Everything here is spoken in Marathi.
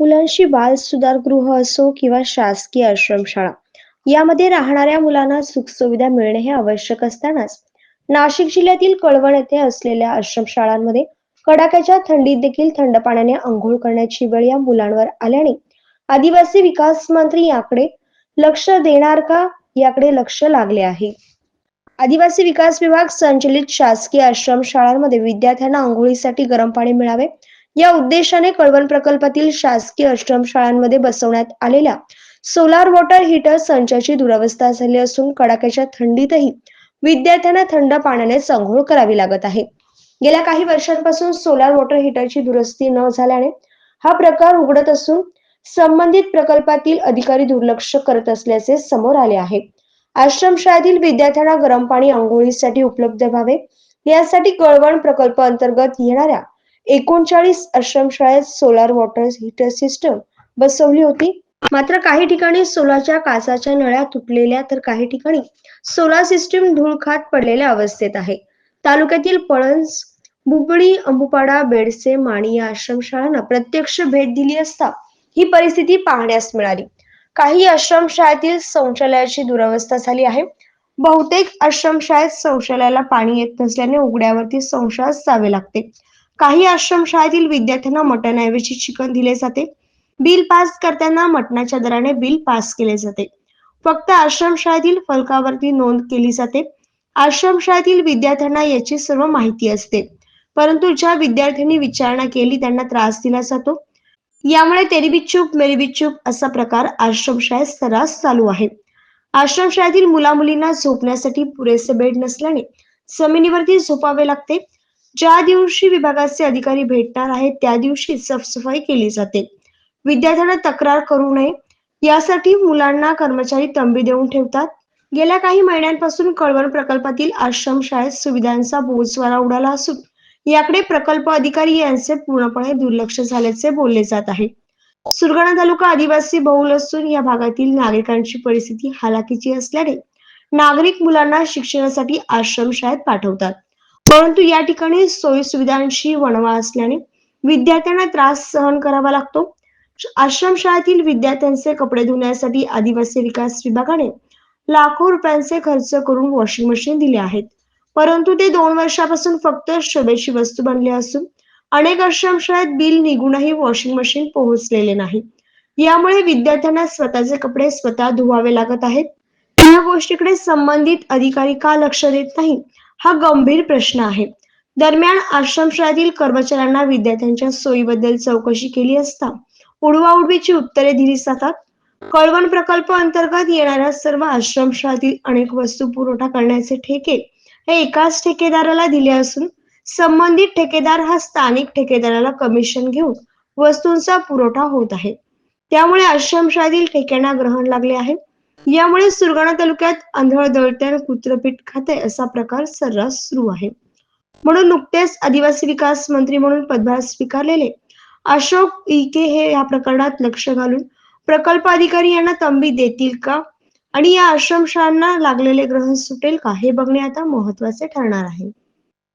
मुलांशी बाल सुधारगृह असो किंवा शासकीय आश्रमशाळा यामध्ये राहणाऱ्या मुलांना सुखसुविधा मिळणे हे आवश्यक असतानाच नाशिक जिल्ह्यातील कळवण येथे असलेल्या आश्रमशाळांमध्ये कडाक्याच्या थंडीत देखील थंड पाण्याने आंघोळ करण्याची वेळ या मुलांवर आल्याने आदिवासी विकास मंत्री याकडे लक्ष देणार का? याकडे लक्ष लागले आहे. आदिवासी विकास विभाग संचलित शासकीय आश्रमशाळांमध्ये विद्यार्थ्यांना आंघोळीसाठी गरम पाणी मिळावे या उद्देशाने कळवण प्रकल्पातील शासकीय आश्रमशाळांमध्ये बसवण्यात आलेल्या सोलार वॉटर हीटर संचाची दुरवस्था झाली असून कडाक्याच्या थंडीतही विद्यार्थ्यांना थंड पाण्याने संघोळ करावी लागत आहे. गेल्या काही वर्षांपासून सोलार वॉटर हीटरची दुरुस्ती न झाल्याने हा प्रकार उघडत असून संबंधित प्रकल्पातील अधिकारी दुर्लक्ष करत असल्याचे समोर आले आहे. आश्रमशाळेतील विद्यार्थ्यांना गरम पाणी आंघोळीसाठी उपलब्ध व्हावे यासाठी कळवण प्रकल्प अंतर्गत येणाऱ्या एकोणचाळीस आश्रमशाळेत सोलार वॉटर हीटर सिस्टम बसवली होती. मात्र काही ठिकाणी सोलारच्या काचाच्या नळ्या तुटलेल्या तर काही ठिकाणी सोलार सिस्टीम धूळ खात पडलेल्या अवस्थेत आहे. तालुक्यातील पळस बुबळी अंबुपाडा बेडसे माणी या आश्रमशाळांना प्रत्यक्ष भेट दिली असता ही परिस्थिती पाहण्यास मिळाली. काही आश्रमशाळेतील शौचालयाची दुरावस्था झाली आहे. बहुतेक आश्रमशाळेत शौचालयाला पाणी येत नसल्याने उघड्यावरती संशयास जावे लागते. काही आश्रमशाळेतील विद्यार्थ्यांना मटणऐवजी चिकन दिले जाते. बिल पास करताना मटणाच्या दराने बिल पास केले जाते. फक्त आश्रमशाळेतील फलकावरती नोंद केली जाते. आश्रमशाळेतील विद्यार्थ्यांना याची सर्व माहिती असते. परंतु ज्या विद्यार्थ्यांनी विचारणा केली त्यांना त्रास दिला जातो. यामुळे तेरी बी चूप मेरी बी चूप असा प्रकार आश्रमशाळेत सर्रास चालू आहे. आश्रमशाळेतील मुलामुलींना झोपण्यासाठी पुरेसे बेड नसल्याने जमिनीवरती झोपावे लागते. ज्या दिवशी विभागाचे अधिकारी भेटणार आहेत त्या दिवशी साफसफाई केली जाते. विद्यार्थ्यांना तक्रार करू नये. यासाठी मुलांना कर्मचारी तंबी देऊन ठेवतात. गेल्या काही महिन्यांपासून कळवण प्रकल्पातील आश्रम शाळेत सुविधांचा बोजवारा उडाला असून याकडे प्रकल्प अधिकारी यांचे पूर्णपणे दुर्लक्ष झाल्याचे बोलले जात आहे. सुरगाणा तालुका आदिवासी बहुल असून या भागातील नागरिकांची परिस्थिती हालाकीची असल्याने नागरिक मुलांना शिक्षणासाठी आश्रम शाळेत पाठवतात. परंतु या ठिकाणी सोयीसुविधांशी वणवा असल्याने विद्यार्थ्यांना त्रास सहन करावा लागतो. आश्रमशाळेतील विद्यार्थ्यांचे कपडे धुण्यासाठी आदिवासी विकास विभागाने लाखो रुपयांचे खर्च करून वॉशिंग मशीन दिले आहेत. परंतु ते दोन वर्षापासून फक्त शोभेची वस्तू बनले असून अनेक आश्रमशाळेत बिल निघूनही वॉशिंग मशीन पोहोचलेले नाही. यामुळे विद्यार्थ्यांना स्वतःचे कपडे स्वतः धुवावे लागत आहेत. या गोष्टीकडे संबंधित अधिकारी का लक्ष देत नाही? हा गंभीर प्रश्न आहे. दरम्यान आश्रमशाळेतील कर्मचाऱ्यांना विद्यार्थ्यांच्या सोयीबद्दल चौकशी केली असता उडवाउडवीची उत्तरे दिली जातात. कळवण प्रकल्प अंतर्गत येणाऱ्या सर्व आश्रमशाळेतील अनेक वस्तू पुरवठा करण्याचे ठेके हे एकाच ठेकेदाराला दिले असून संबंधित ठेकेदार हा स्थानिक ठेकेदाराला कमिशन घेऊन वस्तूंचा पुरवठा होत आहे. त्यामुळे आश्रमशाळेतील ठेक्यांना ग्रहण लागले आहे. यामुळे सुरगाणा तालुक्यात आंधळ दळत्यान कुत्रपीठ खाते असा प्रकार सर्रास सुरू आहे. म्हणून नुकतेच आदिवासी विकास मंत्री म्हणून पदभार स्वीकारलेले अशोक इके हे या प्रकरणात लक्ष घालून प्रकल्प अधिकारी यांना तंबी देतील का? आणि या आश्रमशाळांना लागलेले ग्रहण सुटेल का? हे बघणे आता महत्त्वाचे ठरणार आहे.